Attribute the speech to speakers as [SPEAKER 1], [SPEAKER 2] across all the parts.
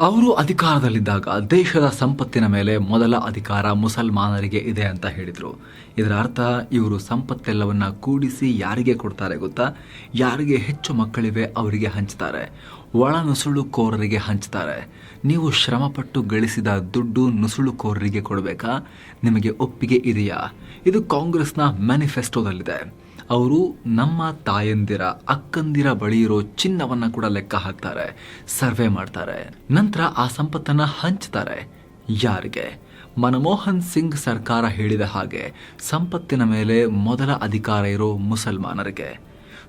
[SPEAKER 1] ಅವರು ಅಧಿಕಾರದಲ್ಲಿದ್ದಾಗ ದೇಶದ ಸಂಪತ್ತಿನ ಮೇಲೆ ಮೊದಲ ಅಧಿಕಾರ ಮುಸಲ್ಮಾನರಿಗೆ ಇದೆ ಅಂತ ಹೇಳಿದರು. ಇದರ ಅರ್ಥ, ಇವರು ಸಂಪತ್ತೆಲ್ಲವನ್ನ ಕೂಡಿಸಿ ಯಾರಿಗೆ ಕೊಡ್ತಾರೆ ಗೊತ್ತಾ? ಯಾರಿಗೆ ಹೆಚ್ಚು ಮಕ್ಕಳಿವೆ ಅವರಿಗೆ ಹಂಚ್ತಾರೆ. ಒಳ ನುಸುಳುಕೋರರಿಗೆ ಹಂಚ್ತಾರೆ. ನೀವು ಶ್ರಮಪಟ್ಟು ಗಳಿಸಿದ ದುಡ್ಡು ನುಸುಳುಕೋರರಿಗೆ ಕೊಡಬೇಕಾ? ನಿಮಗೆ ಒಪ್ಪಿಗೆ ಇದೆಯಾ? ಇದು ಕಾಂಗ್ರೆಸ್ನ ಮ್ಯಾನಿಫೆಸ್ಟೋದಲ್ಲಿದೆ. ಅವರು ನಮ್ಮ ತಾಯಂದಿರ, ಅಕ್ಕಂದಿರ ಬಳಿ ಇರೋ ಚಿನ್ನವನ್ನ ಕೂಡ ಲೆಕ್ಕ ಹಾಕ್ತಾರೆ, ಸರ್ವೆ ಮಾಡ್ತಾರೆ. ನಂತರ ಆ ಸಂಪತ್ತನ್ನ ಹಂಚ್ತಾರೆ. ಯಾರಿಗೆ? ಮನಮೋಹನ್ ಸಿಂಗ್ ಸರ್ಕಾರ ಹೇಳಿದ ಹಾಗೆ ಸಂಪತ್ತಿನ ಮೇಲೆ ಮೊದಲ ಅಧಿಕಾರ ಇರೋ ಮುಸಲ್ಮಾನರಿಗೆ.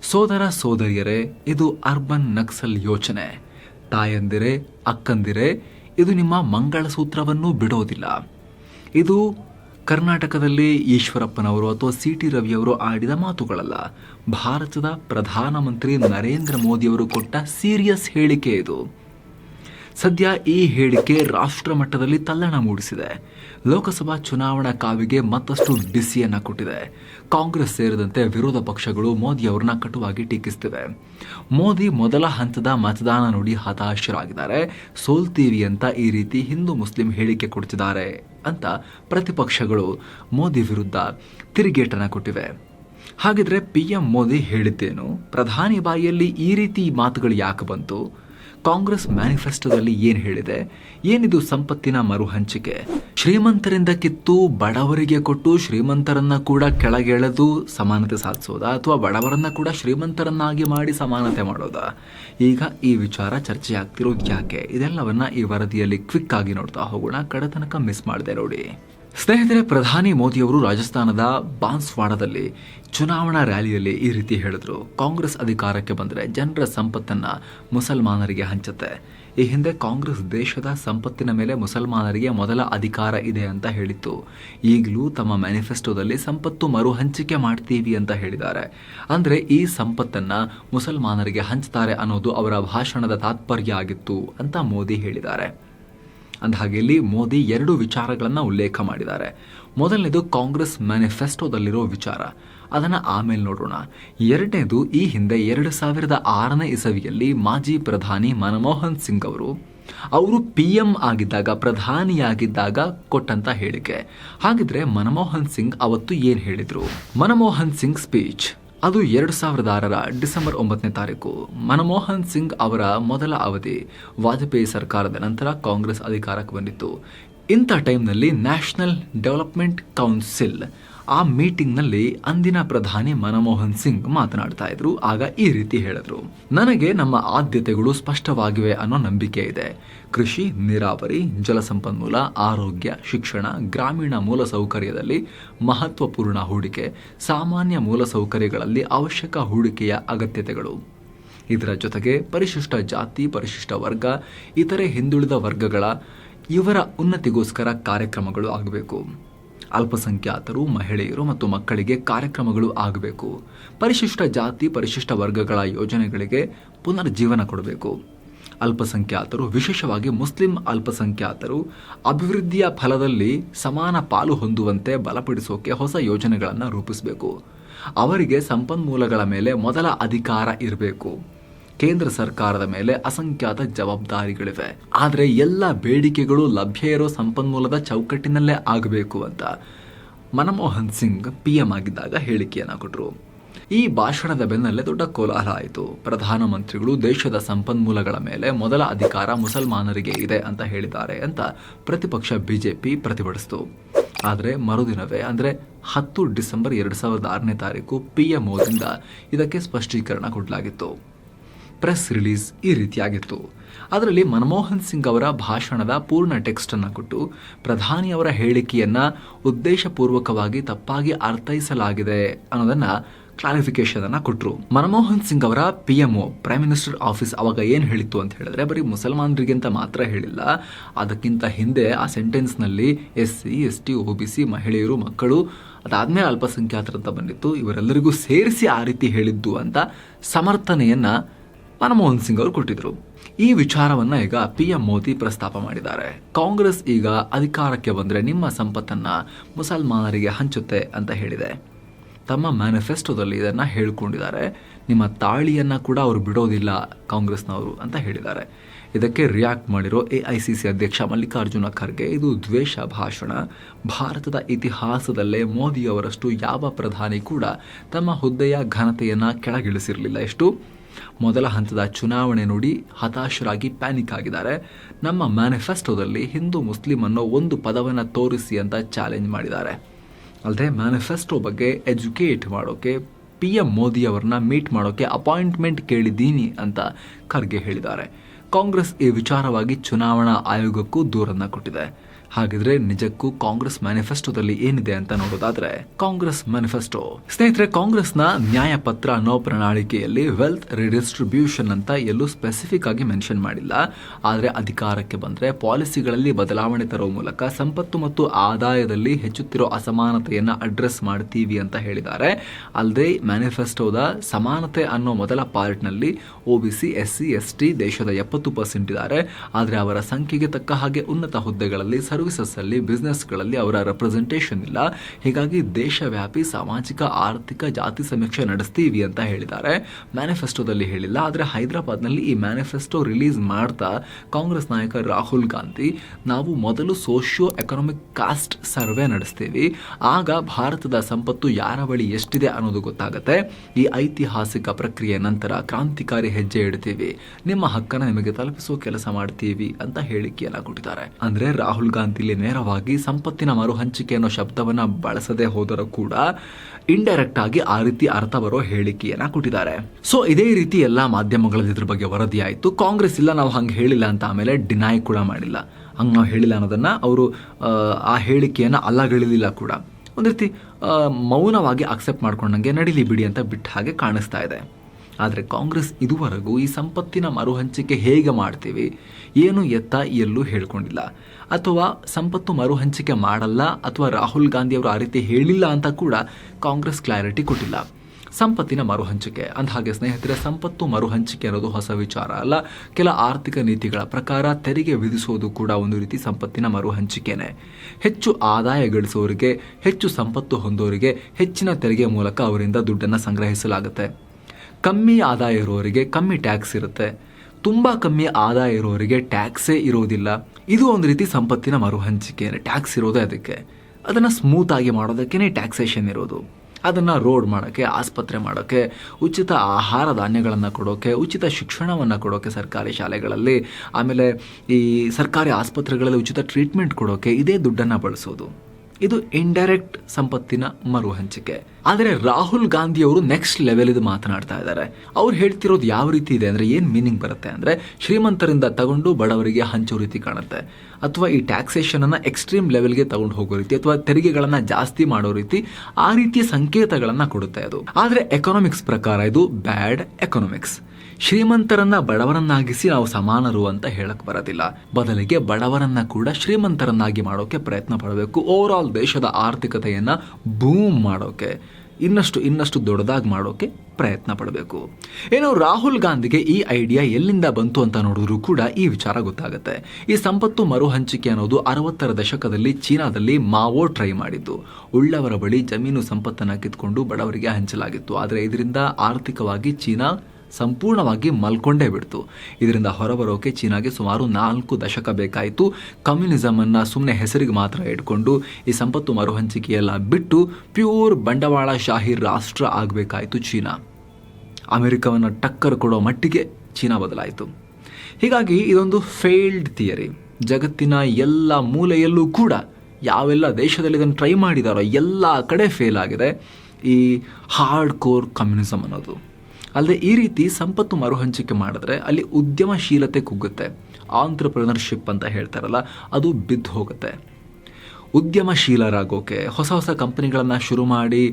[SPEAKER 1] ಸೋದರ ಸೋದರಿಯರೇ, ಇದು ಅರ್ಬನ್ ನಕ್ಸಲ್ ಯೋಚನೆ. ತಾಯಂದಿರೆ, ಅಕ್ಕಂದಿರೇ, ಇದು ನಿಮ್ಮ ಮಂಗಳಸೂತ್ರವನ್ನು ಬಿಡೋದಿಲ್ಲ. ಇದು ಕರ್ನಾಟಕದಲ್ಲಿ ಈಶ್ವರಪ್ಪನವರು ಅಥವಾ ಸಿ ಟಿ ರವಿಯವರು ಆಡಿದ ಮಾತುಗಳಲ್ಲ. ಭಾರತದ ಪ್ರಧಾನಮಂತ್ರಿ ನರೇಂದ್ರ ಮೋದಿಯವರು ಕೊಟ್ಟ ಸೀರಿಯಸ್ ಹೇಳಿಕೆ ಇದು. ಸದ್ಯ ಈ ಹೇಳಿಕೆ ರಾಷ್ಟ್ರ ಮಟ್ಟದಲ್ಲಿ ತಲ್ಲಣ ಮೂಡಿಸಿದೆ. ಲೋಕಸಭಾ ಚುನಾವಣಾ ಕಾವಿಗೆ ಮತ್ತಷ್ಟು ಬಿಸಿಯನ್ನ ಕೊಟ್ಟಿದೆ. ಕಾಂಗ್ರೆಸ್ ಸೇರಿದಂತೆ ವಿರೋಧ ಪಕ್ಷಗಳು ಮೋದಿ ಅವರನ್ನ ಕಟುವಾಗಿ ಟೀಕಿಸುತ್ತಿವೆ ಮೋದಿ ಮೊದಲ ಹಂತದ ಮತದಾನ ನೋಡಿ ಹತಾಶರಾಗಿದ್ದಾರೆ. ಸೋಲ್ತೀವಿ ಅಂತ ಈ ರೀತಿ ಹಿಂದೂ ಮುಸ್ಲಿಂ ಹೇಳಿಕೆ ಕೊಡ್ತಿದ್ದಾರೆ ಅಂತ ಪ್ರತಿಪಕ್ಷಗಳು ಮೋದಿ ವಿರುದ್ಧ ತಿರುಗೇಟನ ಕೊಟ್ಟಿವೆ. ಹಾಗಿದ್ರೆ ಪಿ ಎಂ ಮೋದಿ ಹೇಳಿದ್ದೇನು? ಪ್ರಧಾನಿ ಬಾಯಿಯಲ್ಲಿ ಈ ರೀತಿ ಮಾತುಗಳು ಯಾಕೆ ಬಂತು? ಕಾಂಗ್ರೆಸ್ ಮ್ಯಾನಿಫೆಸ್ಟೋದಲ್ಲಿ ಏನು ಹೇಳಿದೆ? ಏನಿದು ಸಂಪತ್ತಿನ ಮರು ಹಂಚಿಕೆ ಶ್ರೀಮಂತರಿಂದ ಕಿತ್ತು ಬಡವರಿಗೆ ಕೊಟ್ಟು ಶ್ರೀಮಂತರನ್ನ ಕೂಡ ಕೆಳಗೆಳೆದು ಸಮಾನತೆ ಸಾಧಿಸೋದಾ? ಅಥವಾ ಬಡವರನ್ನ ಕೂಡ ಶ್ರೀಮಂತರನ್ನಾಗಿ ಮಾಡಿ ಸಮಾನತೆ ಮಾಡೋದಾ? ಈಗ ಈ ವಿಚಾರ ಚರ್ಚೆ ಆಗ್ತಿರೋದು ಯಾಕೆ? ಇದೆಲ್ಲವನ್ನ ಈ ವರದಿಯಲ್ಲಿ ಕ್ವಿಕ್ ಆಗಿ ನೋಡ್ತಾ ಹೋಗೋಣ. ಕಡತನಕ ಮಿಸ್ ಮಾಡಿದೆ ನೋಡಿ. ಸ್ನೇಹಿತರೆ, ಪ್ರಧಾನಿ ಮೋದಿಯವರು ರಾಜಸ್ಥಾನದ ಬಾನ್ಸ್ವಾಡದಲ್ಲಿ ಚುನಾವಣಾ ರ್ಯಾಲಿಯಲ್ಲಿ ಈ ರೀತಿ ಹೇಳಿದ್ರು. ಕಾಂಗ್ರೆಸ್ ಅಧಿಕಾರಕ್ಕೆ ಬಂದರೆ ಜನರ ಸಂಪತ್ತನ್ನ ಮುಸಲ್ಮಾನರಿಗೆ ಹಂಚುತ್ತೆ. ಈ ಹಿಂದೆ ಕಾಂಗ್ರೆಸ್ ದೇಶದ ಸಂಪತ್ತಿನ ಮೇಲೆ ಮುಸಲ್ಮಾನರಿಗೆ ಮೊದಲ ಅಧಿಕಾರ ಇದೆ ಅಂತ ಹೇಳಿತ್ತು. ಈಗಲೂ ತಮ್ಮ ಮ್ಯಾನಿಫೆಸ್ಟೋದಲ್ಲಿ ಸಂಪತ್ತು ಮರು ಹಂಚಿಕೆ ಮಾಡ್ತೀವಿ ಅಂತ ಹೇಳಿದ್ದಾರೆ. ಅಂದರೆ ಈ ಸಂಪತ್ತನ್ನು ಮುಸಲ್ಮಾನರಿಗೆ ಹಂಚ್ತಾರೆ ಅನ್ನೋದು ಅವರ ಭಾಷಣದ ತಾತ್ಪರ್ಯ ಆಗಿತ್ತು ಅಂತ ಮೋದಿ ಹೇಳಿದ್ದಾರೆ. ಅಂದಹಾಗೆ ಇಲ್ಲಿ ಮೋದಿ ಎರಡು ವಿಚಾರಗಳನ್ನು ಉಲ್ಲೇಖ ಮಾಡಿದ್ದಾರೆ. ಮೊದಲನೇದು ಕಾಂಗ್ರೆಸ್ ಮ್ಯಾನಿಫೆಸ್ಟೋದಲ್ಲಿರೋ ವಿಚಾರ. ಅದನ್ನು ಆಮೇಲೆ ನೋಡೋಣ. ಎರಡನೇದು ಈ ಹಿಂದೆ ಎರಡು ಸಾವಿರದ ಆರನೇ ಇಸವಿಯಲ್ಲಿ ಮಾಜಿ ಪ್ರಧಾನಿ ಮನಮೋಹನ್ ಸಿಂಗ್ ಅವರು ಅವರು ಪಿ ಎಂ ಆಗಿದ್ದಾಗ, ಪ್ರಧಾನಿಯಾಗಿದ್ದಾಗ ಕೊಟ್ಟಂತ ಹೇಳಿಕೆ. ಹಾಗಿದ್ರೆ ಮನಮೋಹನ್ ಸಿಂಗ್ ಅವತ್ತು ಏನು ಹೇಳಿದ್ರು? ಮನಮೋಹನ್ ಸಿಂಗ್ ಸ್ಪೀಚ್ ಅದು ಎರಡು ಸಾವಿರದ ಆರರ ಡಿಸೆಂಬರ್ ಒಂಬತ್ತನೇ ತಾರೀಕು. ಮನಮೋಹನ್ ಸಿಂಗ್ ಅವರ ಮೊದಲ ಅವಧಿ ವಾಜಪೇಯಿ ಸರ್ಕಾರದ ನಂತರ ಕಾಂಗ್ರೆಸ್ ಅಧಿಕಾರಕ್ಕೆ ಬಂದಿತ್ತು. ಇಂಥ ಟೈಮ್ನಲ್ಲಿ ನ್ಯಾಷನಲ್ ಡೆವಲಪ್ಮೆಂಟ್ ಕೌನ್ಸಿಲ್, ಆ ಮೀಟಿಂಗ್ನಲ್ಲಿ ಅಂದಿನ ಪ್ರಧಾನಿ ಮನಮೋಹನ್ ಸಿಂಗ್ ಮಾತನಾಡ್ತಾ ಇದ್ರು. ಆಗ ಈ ರೀತಿ ಹೇಳಿದ್ರು. ನನಗೆ ನಮ್ಮ ಆದ್ಯತೆಗಳು ಸ್ಪಷ್ಟವಾಗಿವೆ ಅನ್ನೋ ನಂಬಿಕೆ ಇದೆ. ಕೃಷಿ, ನೀರಾವರಿ, ಜಲಸಂಪನ್ಮೂಲ, ಆರೋಗ್ಯ, ಶಿಕ್ಷಣ, ಗ್ರಾಮೀಣ ಮೂಲಸೌಕರ್ಯದಲ್ಲಿ ಮಹತ್ವಪೂರ್ಣ ಹೂಡಿಕೆ, ಸಾಮಾನ್ಯ ಮೂಲಸೌಕರ್ಯಗಳಲ್ಲಿ ಅವಶ್ಯಕ ಹೂಡಿಕೆಯ ಅಗತ್ಯತೆಗಳು. ಇದರ ಜೊತೆಗೆ ಪರಿಶಿಷ್ಟ ಜಾತಿ, ಪರಿಶಿಷ್ಟ ವರ್ಗ, ಇತರೆ ಹಿಂದುಳಿದ ವರ್ಗಗಳ ಇವರ ಉನ್ನತಿಗೋಸ್ಕರ ಕಾರ್ಯಕ್ರಮಗಳು ಆಗಬೇಕು. ಅಲ್ಪಸಂಖ್ಯಾತರು, ಮಹಿಳೆಯರು ಮತ್ತು ಮಕ್ಕಳಿಗೆ ಕಾರ್ಯಕ್ರಮಗಳು ಆಗಬೇಕು. ಪರಿಶಿಷ್ಟ ಜಾತಿ, ಪರಿಶಿಷ್ಟ ವರ್ಗಗಳ ಯೋಜನೆಗಳಿಗೆ ಪುನರ್ಜೀವನ ಕೊಡಬೇಕು. ಅಲ್ಪಸಂಖ್ಯಾತರು, ವಿಶೇಷವಾಗಿ ಮುಸ್ಲಿಂ ಅಲ್ಪಸಂಖ್ಯಾತರು, ಅಭಿವೃದ್ಧಿಯ ಫಲದಲ್ಲಿ ಸಮಾನ ಪಾಲು ಹೊಂದುವಂತೆ ಬಲಪಡಿಸೋಕೆ ಹೊಸ ಯೋಜನೆಗಳನ್ನು ರೂಪಿಸಬೇಕು. ಅವರಿಗೆ ಸಂಪನ್ಮೂಲಗಳ ಮೇಲೆ ಮೊದಲ ಅಧಿಕಾರ ಇರಬೇಕು. ಕೇಂದ್ರ ಸರ್ಕಾರದ ಮೇಲೆ ಅಸಂಖ್ಯಾತ ಜವಾಬ್ದಾರಿಗಳಿವೆ. ಆದರೆ ಎಲ್ಲ ಬೇಡಿಕೆಗಳು ಲಭ್ಯ ಇರೋ ಸಂಪನ್ಮೂಲದ ಚೌಕಟ್ಟಿನಲ್ಲೇ ಆಗಬೇಕು ಅಂತ ಮನಮೋಹನ್ ಸಿಂಗ್ ಪಿ ಎಂ ಆಗಿದ್ದಾಗ ಹೇಳಿಕೆಯನ್ನು ಕೊಟ್ಟರು ಈ ಭಾಷಣದ ಬೆನ್ನಲ್ಲೇ ದೊಡ್ಡ ಕೋಲಾಹಲ ಆಯಿತು. ಪ್ರಧಾನಮಂತ್ರಿಗಳು ದೇಶದ ಸಂಪನ್ಮೂಲಗಳ ಮೇಲೆ ಮೊದಲ ಅಧಿಕಾರ ಮುಸಲ್ಮಾನರಿಗೆ ಇದೆ ಅಂತ ಹೇಳಿದ್ದಾರೆ ಅಂತ ಪ್ರತಿಪಕ್ಷ ಬಿಜೆಪಿ ಪ್ರತಿಭಟಿಸಿತು. ಆದರೆ ಮರುದಿನವೇ, ಅಂದರೆ ಹತ್ತು ಡಿಸೆಂಬರ್ ಎರಡು ಸಾವಿರದ ಆರನೇ ತಾರೀಕು ಪಿ ಎಂ ಇದಕ್ಕೆ ಸ್ಪಷ್ಟೀಕರಣ ಕೊಡಲಾಗಿತ್ತು. ಪ್ರೆಸ್ ರಿಲೀಸ್ ಈ ರೀತಿಯಾಗಿತ್ತು. ಅದರಲ್ಲಿ ಮನಮೋಹನ್ ಸಿಂಗ್ ಅವರ ಭಾಷಣದ ಪೂರ್ಣ ಟೆಕ್ಸ್ಟ್ ಅನ್ನು ಕೊಟ್ಟು ಪ್ರಧಾನಿಯವರ ಹೇಳಿಕೆಯನ್ನ ಉದ್ದೇಶಪೂರ್ವಕವಾಗಿ ತಪ್ಪಾಗಿ ಅರ್ಥೈಸಲಾಗಿದೆ ಅನ್ನೋದನ್ನ ಕ್ಲಾರಿಫಿಕೇಶನ್ ಅನ್ನ ಕೊಟ್ಟರು ಮನಮೋಹನ್ ಸಿಂಗ್ ಅವರ P M prime minister office ಅವಾಗ ಏನು ಹೇಳಿತ್ತು ಅಂತ ಹೇಳಿದ್ರೆ, ಬರೀ ಮುಸಲ್ಮಾನರಿಗೆ ಅಂತ ಮಾತ್ರ ಹೇಳಿಲ್ಲ. ಅದಕ್ಕಿಂತ ಹಿಂದೆ ಆ ಸೆಂಟೆನ್ಸ್ನಲ್ಲಿ S C S T O B C, ಮಹಿಳೆಯರು, ಮಕ್ಕಳು, ಅದಾದ್ಮೇಲೆ ಅಲ್ಪಸಂಖ್ಯಾತರಂತ ಬಂದಿತ್ತು. ಇವರೆಲ್ಲರಿಗೂ ಸೇರಿಸಿ ಆ ರೀತಿ ಹೇಳಿದ್ದು ಅಂತ ಸಮರ್ಥನೆಯನ್ನ ಮನಮೋಹನ್ ಸಿಂಗ್ ಅವರು ಕೊಟ್ಟಿದ್ರು. ಈ ವಿಚಾರವನ್ನ ಈಗ ಪಿ ಎಂ ಮೋದಿ ಪ್ರಸ್ತಾಪ ಮಾಡಿದ್ದಾರೆ. ಕಾಂಗ್ರೆಸ್ ಈಗ ಅಧಿಕಾರಕ್ಕೆ ಬಂದ್ರೆ ನಿಮ್ಮ ಸಂಪತ್ತನ್ನ ಮುಸಲ್ಮಾನರಿಗೆ ಹಂಚುತ್ತೆ ಅಂತ ಹೇಳಿದೆ. ತಮ್ಮ ಮ್ಯಾನಿಫೆಸ್ಟೋದಲ್ಲಿ ಇದನ್ನು ಹೇಳ್ಕೊಂಡಿದ್ದಾರೆ. ನಿಮ್ಮ ತಾಳಿಯನ್ನು ಕೂಡ ಅವರು ಬಿಡೋದಿಲ್ಲ ಕಾಂಗ್ರೆಸ್ನವರು ಅಂತ ಹೇಳಿದ್ದಾರೆ. ಇದಕ್ಕೆ ರಿಯಾಕ್ಟ್ ಮಾಡಿರೋ ಎ ಐ ಸಿ ಸಿ ಅಧ್ಯಕ್ಷ ಮಲ್ಲಿಕಾರ್ಜುನ ಖರ್ಗೆ, ಇದು ದ್ವೇಷ ಭಾಷಣ. ಭಾರತದ ಇತಿಹಾಸದಲ್ಲೇ ಮೋದಿಯವರಷ್ಟು ಯಾವ ಪ್ರಧಾನಿ ಕೂಡ ತಮ್ಮ ಹುದ್ದೆಯ ಘನತೆಯನ್ನು ಕೆಳಗಿಳಿಸಿರಲಿಲ್ಲ ಎಷ್ಟು? ಮೊದಲ ಹಂತದ ಚುನಾವಣೆ ನೋಡಿ ಹತಾಶರಾಗಿ ಪ್ಯಾನಿಕ್ ಆಗಿದ್ದಾರೆ. ನಮ್ಮ ಮ್ಯಾನಿಫೆಸ್ಟೋದಲ್ಲಿ ಹಿಂದೂ ಮುಸ್ಲಿಂ ಅನ್ನೋ ಒಂದು ಪದವನ್ನು ತೋರಿಸಿ ಅಂತ ಚಾಲೆಂಜ್ ಮಾಡಿದ್ದಾರೆ. ಅಲ್ಲದೆ ಮ್ಯಾನಿಫೆಸ್ಟೋ ಬಗ್ಗೆ ಎಜುಕೇಟ್ ಮಾಡೋಕ್ಕೆ ಪಿ ಎಂ ಮೋದಿ ಅವರನ್ನ ಮೀಟ್ ಮಾಡೋಕ್ಕೆ ಅಪಾಯಿಂಟ್ಮೆಂಟ್ ಕೇಳಿದ್ದೀನಿ ಅಂತ ಖರ್ಗೆ ಹೇಳಿದ್ದಾರೆ. ಕಾಂಗ್ರೆಸ್ ಈ ವಿಚಾರವಾಗಿ ಚುನಾವಣಾ ಆಯೋಗಕ್ಕೂ ದೂರನ್ನು ಕೊಟ್ಟಿದೆ. ಹಾಗಿದ್ರೆ ನಿಜಕ್ಕೂ ಕಾಂಗ್ರೆಸ್ ಮ್ಯಾನಿಫೆಸ್ಟೋದಲ್ಲಿ ಏನಿದೆ ಅಂತ ನೋಡೋದಾದ್ರೆ ಕಾಂಗ್ರೆಸ್ ಮ್ಯಾನಿಫೆಸ್ಟೋ. ಸ್ನೇಹಿತರೆ, ಕಾಂಗ್ರೆಸ್ನ ನ್ಯಾಯಪತ್ರ ಅನ್ನೋ ಪ್ರಣಾಳಿಕೆಯಲ್ಲಿ ವೆಲ್ತ್ ರಿಡಿಸ್ಟ್ರಿಬ್ಯೂಷನ್ ಅಂತ ಎಲ್ಲೂ ಸ್ಪೆಸಿಫಿಕ್ ಆಗಿ ಮೆನ್ಷನ್ ಮಾಡಿಲ್ಲ. ಆದರೆ ಅಧಿಕಾರಕ್ಕೆ ಬಂದ್ರೆ ಪಾಲಿಸಿಗಳಲ್ಲಿ ಬದಲಾವಣೆ ತರುವ ಮೂಲಕ ಸಂಪತ್ತು ಮತ್ತು ಆದಾಯದಲ್ಲಿ ಹೆಚ್ಚುತ್ತಿರೋ ಅಸಮಾನತೆಯನ್ನು ಅಡ್ರೆಸ್ ಮಾಡ್ತೀವಿ ಅಂತ ಹೇಳಿದ್ದಾರೆ. ಅಲ್ಲದೆ ಮ್ಯಾನಿಫೆಸ್ಟೋದ ಸಮಾನತೆ ಅನ್ನೋ ಮೊದಲ ಪಾರ್ಟ್ನಲ್ಲಿ O B C S C S T ದೇಶದ ಎಪ್ಪತ್ತು ಪರ್ಸೆಂಟ್ ಇದ್ದಾರೆ. ಆದರೆ ಅವರ ಸಂಖ್ಯೆಗೆ ತಕ್ಕ ಹಾಗೆ ಉನ್ನತ ಹುದ್ದೆಗಳಲ್ಲಿ ಅಲ್ಲಿ ಬಿಸ್ನೆಸ್ಗಳಲ್ಲಿ ಅವರ ರೆಪ್ರೆಸೆಂಟೇಷನ್ ಇಲ್ಲ. ಹೀಗಾಗಿ ದೇಶವ್ಯಾಪಿ ಸಾಮಾಜಿಕ, ಆರ್ಥಿಕ ಜಾತಿ ಸಮೀಕ್ಷೆ ನಡೆಸ್ತೀವಿ ಅಂತ ಹೇಳಿದ್ದಾರೆ. ಮ್ಯಾನಿಫೆಸ್ಟೋದಲ್ಲಿ ಹೇಳಿಲ್ಲ. ಆದರೆ ಹೈದರಾಬಾದ್ನಲ್ಲಿ ಈ ಮ್ಯಾನಿಫೆಸ್ಟೋ ರಿಲೀಸ್ ಮಾಡ್ತಾ ಕಾಂಗ್ರೆಸ್ ನಾಯಕ ರಾಹುಲ್ ಗಾಂಧಿ ನಾವು ಮೊದಲು ಸೋಷಿಯೋ ಎಕನಾಮಿಕ್ ಕಾಸ್ಟ್ ಸರ್ವೆ ನಡೆಸ್ತೀವಿ. ಆಗ ಭಾರತದ ಸಂಪತ್ತು ಯಾರ ಬಳಿ ಎಷ್ಟಿದೆ ಅನ್ನೋದು ಗೊತ್ತಾಗುತ್ತೆ. ಈ ಐತಿಹಾಸಿಕ ಪ್ರಕ್ರಿಯೆ ನಂತರ ಕ್ರಾಂತಿಕಾರಿ ಹೆಜ್ಜೆ ಇಡ್ತೀವಿ. ನಿಮ್ಮ ಹಕ್ಕನ್ನು ನಿಮಗೆ ತಲುಪಿಸುವ ಕೆಲಸ ಮಾಡ್ತೀವಿ ಅಂತ ಹೇಳಿಕೆಯನ್ನ ಕೊಟ್ಟಿದ್ದಾರೆ. ಅಂದ್ರೆ ರಾಹುಲ್ ಗಾಂಧಿಲಿ ನೇರವಾಗಿ ಸಂಪತ್ತಿನ ಮರು ಹಂಚಿಕೆ ಅನ್ನೋ ಶಬ್ದವನ್ನ ಬಳಸದೆ ಹೋದರೂ ಕೂಡ ಇಂಡೈರೆಕ್ಟ್ ಆಗಿ ಆ ರೀತಿ ಅರ್ಥ ಬರೋ ಹೇಳಿಕೆಯನ್ನ ಕೊಟ್ಟಿದ್ದಾರೆ. ಸೊ ಇದೇ ರೀತಿ ಎಲ್ಲಾ ಮಾಧ್ಯಮಗಳಲ್ಲಿ ಇದ್ರ ಬಗ್ಗೆ ವರದಿ ಆಯಿತು. ಕಾಂಗ್ರೆಸ್ ಇಲ್ಲ, ನಾವು ಹಂಗೆ ಹೇಳಿಲ್ಲ ಅಂತ ಆಮೇಲೆ ಡಿನಾಯ್ ಕೂಡ ಮಾಡಿಲ್ಲ. ಹಂಗೆ ನಾವು ಹೇಳಿಲ್ಲ ಅನ್ನೋದನ್ನ ಅವರು, ಆ ಹೇಳಿಕೆಯನ್ನ ಅಲ್ಲಗಳಿಲ್ಲ ಕೂಡ. ಒಂದು ರೀತಿ ಮೌನವಾಗಿ ಅಕ್ಸೆಪ್ಟ್ ಮಾಡ್ಕೊಂಡಂಗೆ ನಡೀಲಿ ಬಿಡಿ ಅಂತ ಬಿಟ್ಟ ಹಾಗೆ ಕಾಣಿಸ್ತಾ ಇದೆ. ಆದರೆ ಕಾಂಗ್ರೆಸ್ ಇದುವರೆಗೂ ಈ ಸಂಪತ್ತಿನ ಮರುಹಂಚಿಕೆ ಹೇಗೆ ಮಾಡ್ತೀವಿ? ಏನು ಎತ್ತ ಎಲ್ಲೂ ಹೇಳ್ಕೊಂಡಿಲ್ಲ. ಅಥವಾ ಸಂಪತ್ತು ಮರುಹಂಚಿಕೆ ಮಾಡಲ್ಲ ಅಥವಾ ರಾಹುಲ್ ಗಾಂಧಿ ಅವರು ಆ ರೀತಿ ಹೇಳಿಲ್ಲ ಅಂತ ಕೂಡ ಕಾಂಗ್ರೆಸ್ ಕ್ಲಾರಿಟಿ ಕೊಟ್ಟಿಲ್ಲ. ಸಂಪತ್ತಿನ ಮರುಹಂಚಿಕೆ. ಅಂದಹಾಗೆ ಸ್ನೇಹಿತರೆ, ಸಂಪತ್ತು ಮರುಹಂಚಿಕೆ ಅನ್ನೋದು ಹೊಸ ವಿಚಾರ ಅಲ್ಲ. ಕೆಲ ಆರ್ಥಿಕ ನೀತಿಗಳ ಪ್ರಕಾರ ತೆರಿಗೆ ವಿಧಿಸುವುದು ಕೂಡ ಒಂದು ರೀತಿ ಸಂಪತ್ತಿನ ಮರುಹಂಚಿಕೆನೇ. ಹೆಚ್ಚು ಆದಾಯ ಗಳಿಸೋರಿಗೆ, ಹೆಚ್ಚು ಸಂಪತ್ತು ಹೊಂದೋರಿಗೆ ಹೆಚ್ಚಿನ ತೆರಿಗೆ ಮೂಲಕ ಅವರಿಂದ ದುಡ್ಡನ್ನು ಸಂಗ್ರಹಿಸಲಾಗುತ್ತೆ. ಕಮ್ಮಿ ಆದಾಯ ಇರೋರಿಗೆ ಕಮ್ಮಿ ಟ್ಯಾಕ್ಸ್ ಇರುತ್ತೆ. ತುಂಬ ಕಮ್ಮಿ ಆದಾಯ ಇರೋರಿಗೆ ಟ್ಯಾಕ್ಸೇ ಇರೋದಿಲ್ಲ. ಇದು ಒಂದು ರೀತಿ ಸಂಪತ್ತಿನ ಮರುಹಂಚಿಕೆ. ಟ್ಯಾಕ್ಸ್ ಇರೋದೇ ಅದಕ್ಕೆ. ಅದನ್ನು ಆಗಿ ಮಾಡೋದಕ್ಕೇ ಟ್ಯಾಕ್ಸೇಷನ್ ಇರೋದು. ಅದನ್ನು ರೋಡ್ ಮಾಡೋಕ್ಕೆ ಆಸ್ಪತ್ರೆ ಮಾಡೋಕ್ಕೆ ಉಚಿತ ಆಹಾರ ಧಾನ್ಯಗಳನ್ನು ಕೊಡೋಕ್ಕೆ ಉಚಿತ ಶಿಕ್ಷಣವನ್ನು ಕೊಡೋಕ್ಕೆ ಸರ್ಕಾರಿ ಶಾಲೆಗಳಲ್ಲಿ, ಆಮೇಲೆ ಈ ಸರ್ಕಾರಿ ಆಸ್ಪತ್ರೆಗಳಲ್ಲಿ ಉಚಿತ ಟ್ರೀಟ್ಮೆಂಟ್ ಕೊಡೋಕ್ಕೆ ಇದೇ ದುಡ್ಡನ್ನು ಬಳಸೋದು. ಇದು ಇಂಡೈರೆಕ್ಟ್ ಸಂಪತ್ತಿನ ಮರು ಹಂಚಿಕೆ ಆದರೆ ರಾಹುಲ್ ಗಾಂಧಿ ಅವರು ನೆಕ್ಸ್ಟ್ ಲೆವೆಲ್ ಇದು ಮಾತನಾಡ್ತಾ ಇದ್ದಾರೆ. ಅವ್ರು ಹೇಳ್ತಿರೋದು ಯಾವ ರೀತಿ ಇದೆ ಅಂದ್ರೆ ಏನ್ ಮೀನಿಂಗ್ ಬರುತ್ತೆ ಅಂದ್ರೆ ಶ್ರೀಮಂತರಿಂದ ತಗೊಂಡು ಬಡವರಿಗೆ ಹಂಚೋ ರೀತಿ ಕಾಣುತ್ತೆ. ಅಥವಾ ಈ ಟ್ಯಾಕ್ಸೇಷನ್ ಅನ್ನ ಎಕ್ಸ್ಟ್ರೀಮ್ ಲೆವೆಲ್ಗೆ ತಗೊಂಡು ಹೋಗೋ ರೀತಿ ಅಥವಾ ತೆರಿಗೆಗಳನ್ನ ಜಾಸ್ತಿ ಮಾಡೋ ರೀತಿ ಆ ರೀತಿಯ ಸಂಕೇತಗಳನ್ನ ಕೊಡುತ್ತೆ ಅದು. ಆದ್ರೆ ಎಕನಾಮಿಕ್ಸ್ ಪ್ರಕಾರ ಇದು ಬ್ಯಾಡ್ ಎಕನಾಮಿಕ್ಸ್ ಶ್ರೀಮಂತರನ್ನ ಬಡವರನ್ನಾಗಿಸಿ ನಾವು ಸಮಾನರು ಅಂತ ಹೇಳಕ್ ಬರೋದಿಲ್ಲ. ಬದಲಿಗೆ ಬಡವರನ್ನ ಕೂಡ ಶ್ರೀಮಂತರನ್ನಾಗಿ ಮಾಡೋಕೆ ಪ್ರಯತ್ನ ಪಡಬೇಕು. ಓವರ್ ಆಲ್ ದೇಶದ ಆರ್ಥಿಕತೆಯನ್ನ ಬೂಮ್ ಮಾಡೋಕೆ, ಇನ್ನಷ್ಟು ಇನ್ನಷ್ಟು ದೊಡ್ಡದಾಗಿ ಮಾಡೋಕೆ ಪ್ರಯತ್ನ ಪಡಬೇಕು. ಏನೋ ರಾಹುಲ್ ಗಾಂಧಿಗೆ ಈ ಐಡಿಯಾ ಎಲ್ಲಿಂದ ಬಂತು ಅಂತ ನೋಡಿದ್ರು ಕೂಡ ಈ ವಿಚಾರ ಗೊತ್ತಾಗುತ್ತೆ. ಈ ಸಂಪತ್ತು ಮರು ಹಂಚಿಕೆ ಅನ್ನೋದು ಅರವತ್ತರ ದಶಕದಲ್ಲಿ ಚೀನಾದಲ್ಲಿ ಮಾವೋ ಟ್ರೈ ಮಾಡಿದ್ದು. ಉಳ್ಳವರ ಬಳಿ ಜಮೀನು ಸಂಪತ್ತನ್ನು ಕಿತ್ಕೊಂಡು ಬಡವರಿಗೆ ಹಂಚಲಾಗಿತ್ತು. ಆದರೆ ಇದರಿಂದ ಆರ್ಥಿಕವಾಗಿ ಚೀನಾ ಸಂಪೂರ್ಣವಾಗಿ ಮಲ್ಕೊಂಡೇ ಬಿಡ್ತು. ಇದರಿಂದ ಹೊರಬರೋಕೆ ಚೀನಾಗೆ ಸುಮಾರು ನಾಲ್ಕು ದಶಕ ಬೇಕಾಯಿತು. ಕಮ್ಯುನಿಸಮನ್ನು ಸುಮ್ಮನೆ ಹೆಸರಿಗೆ ಮಾತ್ರ ಇಟ್ಕೊಂಡು ಈ ಸಂಪತ್ತು ಮರುಹಂಚಿಕೆಯೆಲ್ಲ ಬಿಟ್ಟು ಪ್ಯೂರ್ ಬಂಡವಾಳಶಾಹಿ ರಾಷ್ಟ್ರ ಆಗಬೇಕಾಯಿತು ಚೀನಾ. ಅಮೆರಿಕವನ್ನು ಟಕ್ಕರ್ ಕೊಡೋ ಮಟ್ಟಿಗೆ ಚೀನಾ ಬದಲಾಯಿತು. ಹೀಗಾಗಿ ಇದೊಂದು ಫೇಲ್ಡ್ ಥಿಯರಿ ಜಗತ್ತಿನ ಎಲ್ಲ ಮೂಲೆಯಲ್ಲೂ ಕೂಡ ಯಾವೆಲ್ಲ ದೇಶದಲ್ಲಿ ಇದನ್ನು ಟ್ರೈ ಮಾಡಿದಾರೋ ಎಲ್ಲ ಕಡೆ ಫೇಲ್ ಆಗಿದೆ. ಈ ಹಾರ್ಡ್ ಕೋರ್ ಕಮ್ಯುನಿಸಮ್ ಅನ್ನೋದು. ಅಲ್ಲದೆ ಈ ರೀತಿ ಸಂಪತ್ತು ಮರುಹಂಚಿಕೆ ಮಾಡಿದ್ರೆ ಅಲ್ಲಿ ಉದ್ಯಮಶೀಲತೆ ಕುಗ್ಗುತ್ತೆ. ಆಂಟ್ರಪ್ರಿನರ್ಶಿಪ್ ಅಂತ ಹೇಳ್ತಾರಲ್ಲ, ಅದು ಬಿದ್ದು ಹೋಗುತ್ತೆ. ಉದ್ಯಮಶೀಲರಾಗೋಕೆ, ಹೊಸ ಹೊಸ ಕಂಪನಿಗಳನ್ನು ಶುರು ಮಾಡಿ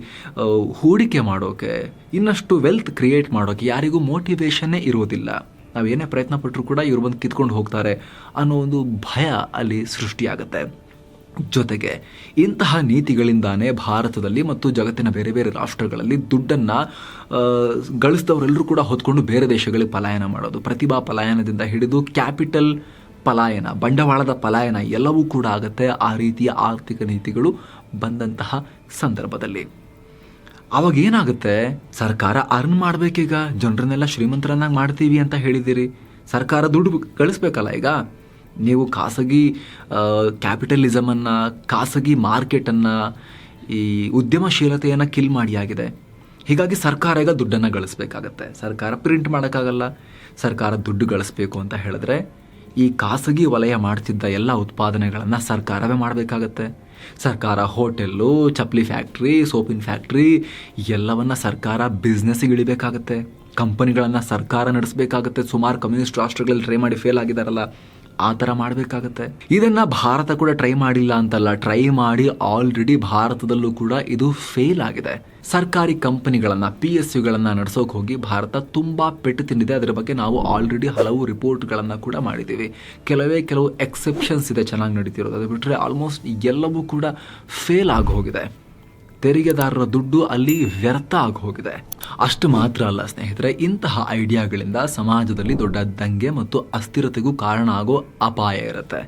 [SPEAKER 1] ಹೂಡಿಕೆ ಮಾಡೋಕೆ, ಇನ್ನಷ್ಟು ವೆಲ್ತ್ ಕ್ರಿಯೇಟ್ ಮಾಡೋಕೆ ಯಾರಿಗೂ ಮೋಟಿವೇಶನ್ನೇ ಇರೋದಿಲ್ಲ ನಾವು ಏನೇ ಪ್ರಯತ್ನ ಪಟ್ಟರು ಕೂಡ ಇವ್ರು ಬಂದು ಕಿತ್ಕೊಂಡು ಹೋಗ್ತಾರೆ ಅನ್ನೋ ಒಂದು ಭಯ ಅಲ್ಲಿ ಸೃಷ್ಟಿಯಾಗುತ್ತೆ. ಜೊತೆಗೆ ಇಂತಹ ನೀತಿಗಳಿಂದಾನೇ ಭಾರತದಲ್ಲಿ ಮತ್ತು ಜಗತ್ತಿನ ಬೇರೆ ಬೇರೆ ರಾಷ್ಟ್ರಗಳಲ್ಲಿ ದುಡ್ಡನ್ನು ಗಳಿಸಿದವರೆಲ್ಲರೂ ಕೂಡ ಹೊತ್ಕೊಂಡು ಬೇರೆ ದೇಶಗಳಿಗೆ ಪಲಾಯನ ಮಾಡೋದು. ಪ್ರತಿಭಾ ಪಲಾಯನದಿಂದ ಹಿಡಿದು ಕ್ಯಾಪಿಟಲ್ ಪಲಾಯನ, ಬಂಡವಾಳದ ಪಲಾಯನ ಎಲ್ಲವೂ ಕೂಡ ಆಗುತ್ತೆ ಆ ರೀತಿಯ ಆರ್ಥಿಕ ನೀತಿಗಳು ಬಂದಂತಹ ಸಂದರ್ಭದಲ್ಲಿ. ಅವಾಗ ಏನಾಗುತ್ತೆ? ಸರ್ಕಾರ ಅರ್ನ್ ಮಾಡಬೇಕೀಗ. ಜನರನ್ನೆಲ್ಲ ಶ್ರೀಮಂತರನ್ನಾಗಿ ಮಾಡ್ತೀವಿ ಅಂತ ಹೇಳಿದ್ದೀರಿ. ಸರ್ಕಾರ ದುಡ್ಡು ಗಳಿಸ್ಬೇಕಲ್ಲ ಈಗ? ನೀವು ಖಾಸಗಿ ಕ್ಯಾಪಿಟಲಿಸಮನ್ನು ಖಾಸಗಿ ಮಾರ್ಕೆಟನ್ನು ಈ ಉದ್ಯಮಶೀಲತೆಯನ್ನು ಕಿಲ್ ಮಾಡಿ ಆಗಿದೆ. ಹೀಗಾಗಿ ಸರ್ಕಾರ ಈಗ ದುಡ್ಡನ್ನು ಗಳಿಸ್ಬೇಕಾಗತ್ತೆ. ಸರ್ಕಾರ ಪ್ರಿಂಟ್ ಮಾಡೋಕ್ಕಾಗಲ್ಲ, ಸರ್ಕಾರ ದುಡ್ಡು ಗಳಿಸ್ಬೇಕು ಅಂತ ಹೇಳಿದ್ರೆ ಈ ಖಾಸಗಿ ವಲಯ ಮಾಡ್ತಿದ್ದ ಎಲ್ಲ ಉತ್ಪಾದನೆಗಳನ್ನು ಸರ್ಕಾರವೇ ಮಾಡಬೇಕಾಗತ್ತೆ. ಸರ್ಕಾರ ಹೋಟೆಲ್ಲು, ಚಪ್ಪಲಿ ಫ್ಯಾಕ್ಟ್ರಿ ಸೋಪಿನ ಫ್ಯಾಕ್ಟ್ರಿ ಎಲ್ಲವನ್ನ ಸರ್ಕಾರ ಬಿಸ್ನೆಸ್ಸಿಗೆ ಇಳಿಬೇಕಾಗತ್ತೆ. ಕಂಪನಿಗಳನ್ನು ಸರ್ಕಾರ ನಡೆಸಬೇಕಾಗತ್ತೆ. ಸುಮಾರು ಕಮ್ಯುನಿಸ್ಟ್ ರಾಷ್ಟ್ರಗಳಲ್ಲಿ ಟ್ರೈ ಮಾಡಿ ಫೇಲ್ ಆಗಿದಾರಲ್ಲ. ಆ ಥರ ಮಾಡಬೇಕಾಗತ್ತೆ. ಇದನ್ನ ಭಾರತ ಕೂಡ ಟ್ರೈ ಮಾಡಿಲ್ಲ ಅಂತಲ್ಲ, ಟ್ರೈ ಮಾಡಿ ಆಲ್ರೆಡಿ ಭಾರತದಲ್ಲೂ ಕೂಡ ಇದು ಫೇಲ್ ಆಗಿದೆ. ಸರ್ಕಾರಿ ಕಂಪನಿಗಳನ್ನ, ಪಿ ಎಸ್ ಯುಗಳನ್ನು ನಡೆಸೋಕೆ ಹೋಗಿ ಭಾರತ ತುಂಬಾ ಪೆಟ್ಟು ತಿಂದಿದೆ. ಅದರ ಬಗ್ಗೆ ನಾವು ಆಲ್ರೆಡಿ ಹಲವು ರಿಪೋರ್ಟ್ಗಳನ್ನು ಕೂಡ ಮಾಡಿದ್ದೀವಿ. ಕೆಲವೇ ಕೆಲವು ಎಕ್ಸೆಪ್ಷನ್ಸ್ ಇದೆ ಚೆನ್ನಾಗಿ ನಡೀತಿರೋದು. ಅದು ಬಿಟ್ಟರೆ ಆಲ್ಮೋಸ್ಟ್ ಎಲ್ಲವೂ ಕೂಡ ಫೇಲ್ ಆಗಿ ಹೋಗಿದೆ ತೆರಿಗೆದಾರರ ದುಡ್ಡು ಅಲ್ಲಿ ವ್ಯರ್ಥ ಆಗಿ ಹೋಗಿದೆ. ಅಷ್ಟು ಮಾತ್ರ ಅಲ್ಲ ಸ್ನೇಹಿತರೆ, ಇಂತಹ ಐಡಿಯಾಗಳಿಂದ ಸಮಾಜದಲ್ಲಿ ದೊಡ್ಡ ದಂಗೆ ಮತ್ತು ಅಸ್ಥಿರತೆಗೂ ಕಾರಣ ಆಗೋ ಅಪಾಯ ಇರುತ್ತೆ.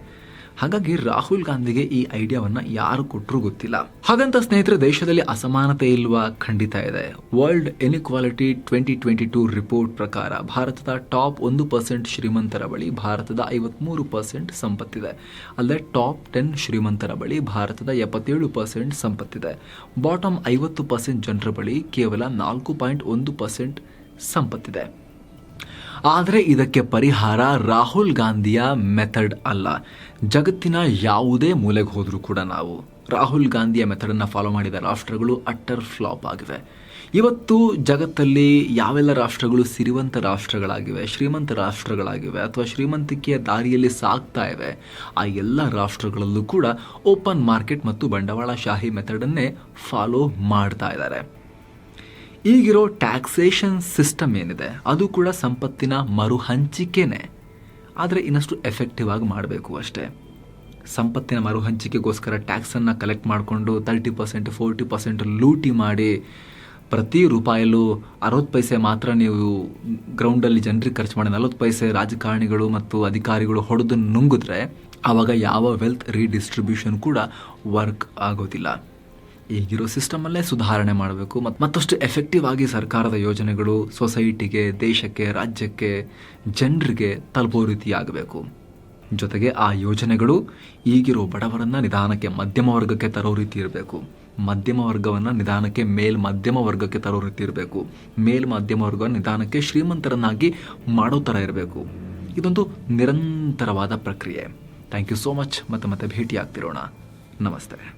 [SPEAKER 1] ಹಾಗಾಗಿ ರಾಹುಲ್ ಗಾಂಧಿಗೆ ಈ ಐಡಿಯಾವನ್ನ ಯಾರು ಕೊಟ್ಟರು ಗೊತ್ತಿಲ್ಲ. ಹಾಗಂತ ಸ್ನೇಹಿತರೆ, ದೇಶದಲ್ಲಿ ಅಸಮಾನತೆ ಇಲ್ವಾ? ಖಂಡಿತ ಇದೆ. World inequality twenty twenty two report ಪ್ರಕಾರ ಭಾರತದ ಟಾಪ್ ಒಂದು ಪರ್ಸೆಂಟ್ ಶ್ರೀಮಂತರ ಬಳಿ ಭಾರತದ ಐವತ್ಮೂರು ಪರ್ಸೆಂಟ್ ಸಂಪತ್ತಿದೆ. ಅಲ್ಲದೆ ಟಾಪ್ ಟೆನ್ ಶ್ರೀಮಂತರ ಬಳಿ ಭಾರತದ ಎಪ್ಪತ್ತೇಳು ಪರ್ಸೆಂಟ್ ಸಂಪತ್ತಿದೆ. ಬಾಟಮ್ ಐವತ್ತು ಪರ್ಸೆಂಟ್ ಜನರ ಬಳಿ ಕೇವಲ ನಾಲ್ಕು ಪಾಯಿಂಟ್ ಒಂದು ಪರ್ಸೆಂಟ್ ಸಂಪತ್ತಿದೆ. ಆದರೆ ಇದಕ್ಕೆ ಪರಿಹಾರ ರಾಹುಲ್ ಗಾಂಧಿಯ ಮೆಥಡ್ ಅಲ್ಲ. ಜಗತ್ತಿನ ಯಾವುದೇ ಮೂಲೆಗೆ ಹೋದರೂ ಕೂಡ ನಾವು ರಾಹುಲ್ ಗಾಂಧಿಯ ಮೆಥಡನ್ನು ಫಾಲೋ ಮಾಡಿದ ರಾಷ್ಟ್ರಗಳು ಅಟ್ಟರ್ ಫ್ಲಾಪ್ ಆಗಿವೆ. ಇವತ್ತು ಜಗತ್ತಲ್ಲಿ ಯಾವೆಲ್ಲ ರಾಷ್ಟ್ರಗಳು ಸಿರಿವಂತ ರಾಷ್ಟ್ರಗಳಾಗಿವೆ, ಶ್ರೀಮಂತ ರಾಷ್ಟ್ರಗಳಾಗಿವೆ ಅಥವಾ ಶ್ರೀಮಂತಿಕೆಯ ದಾರಿಯಲ್ಲಿ ಸಾಗ್ತಾ ಇವೆ, ಆ ಎಲ್ಲ ರಾಷ್ಟ್ರಗಳಲ್ಲೂ ಕೂಡ ಓಪನ್ ಮಾರ್ಕೆಟ್ ಮತ್ತು ಬಂಡವಾಳಶಾಹಿ ಮೆಥಡನ್ನೇ ಫಾಲೋ ಮಾಡ್ತಾ ಇದ್ದಾರೆ. ಈಗಿರೋ ಟ್ಯಾಕ್ಸೇಷನ್ ಸಿಸ್ಟಮ್ ಏನಿದೆ, ಅದು ಕೂಡ ಸಂಪತ್ತಿನ ಮರುಹಂಚಿಕೆನೇ. ಆದರೆ ಇನ್ನಷ್ಟು ಎಫೆಕ್ಟಿವ್ ಆಗಿ ಮಾಡಬೇಕು ಅಷ್ಟೇ. ಸಂಪತ್ತಿನ ಮರುಹಂಚಿಕೆಗೋಸ್ಕರ ಟ್ಯಾಕ್ಸನ್ನು ಕಲೆಕ್ಟ್ ಮಾಡಿಕೊಂಡು ತರ್ಟಿ ಪರ್ಸೆಂಟ್ ಫೋರ್ಟಿ ಪರ್ಸೆಂಟ್ ಲೂಟಿ ಮಾಡಿ ಪ್ರತಿ ರೂಪಾಯಲ್ಲೂ ಅರವತ್ತು ಪೈಸೆ ಮಾತ್ರ ನೀವು ಗ್ರೌಂಡಲ್ಲಿ ಜನರಿಗೆ ಖರ್ಚು ಮಾಡಿ ನಲವತ್ತು ಪೈಸೆ ರಾಜಕಾರಣಿಗಳು ಮತ್ತು ಅಧಿಕಾರಿಗಳು ಹೊಡೆದು ನುಂಗಿದ್ರೆ ಆವಾಗ ಯಾವ ವೆಲ್ತ್ ರೀಡಿಸ್ಟ್ರಿಬ್ಯೂಷನ್ ಕೂಡ ವರ್ಕ್ ಆಗೋದಿಲ್ಲ. ಈಗಿರೋ ಸಿಸ್ಟಮಲ್ಲೇ ಸುಧಾರಣೆ ಮಾಡಬೇಕು. ಮತ್ತು ಮತ್ತಷ್ಟು ಎಫೆಕ್ಟಿವ್ ಆಗಿ ಸರ್ಕಾರದ ಯೋಜನೆಗಳು ಸೊಸೈಟಿಗೆ ದೇಶಕ್ಕೆ, ರಾಜ್ಯಕ್ಕೆ, ಜನರಿಗೆ ತಲುಪೋ ರೀತಿಯಾಗಬೇಕು ಜೊತೆಗೆ ಆ ಯೋಜನೆಗಳು ಈಗಿರೋ ಬಡವರನ್ನ ನಿಧಾನಕ್ಕೆ ಮಧ್ಯಮ ವರ್ಗಕ್ಕೆ ತರೋ ರೀತಿ ಇರಬೇಕು. ಮಧ್ಯಮ ವರ್ಗವನ್ನು ನಿಧಾನಕ್ಕೆ ಮೇಲ್ ಮಧ್ಯಮ ವರ್ಗಕ್ಕೆ ತರೋ ರೀತಿ ಇರಬೇಕು. ಮೇಲ್ ಮಧ್ಯಮ ವರ್ಗ ನಿಧಾನಕ್ಕೆ ಶ್ರೀಮಂತರನ್ನಾಗಿ ಮಾಡೋ ಥರ ಇರಬೇಕು. ಇದೊಂದು ನಿರಂತರವಾದ ಪ್ರಕ್ರಿಯೆ. ಥ್ಯಾಂಕ್ ಯು ಸೋ ಮಚ್ ಮತ್ತೆ ಮತ್ತೆ ಭೇಟಿ ಆಗ್ತಿರೋಣ ನಮಸ್ತೆ.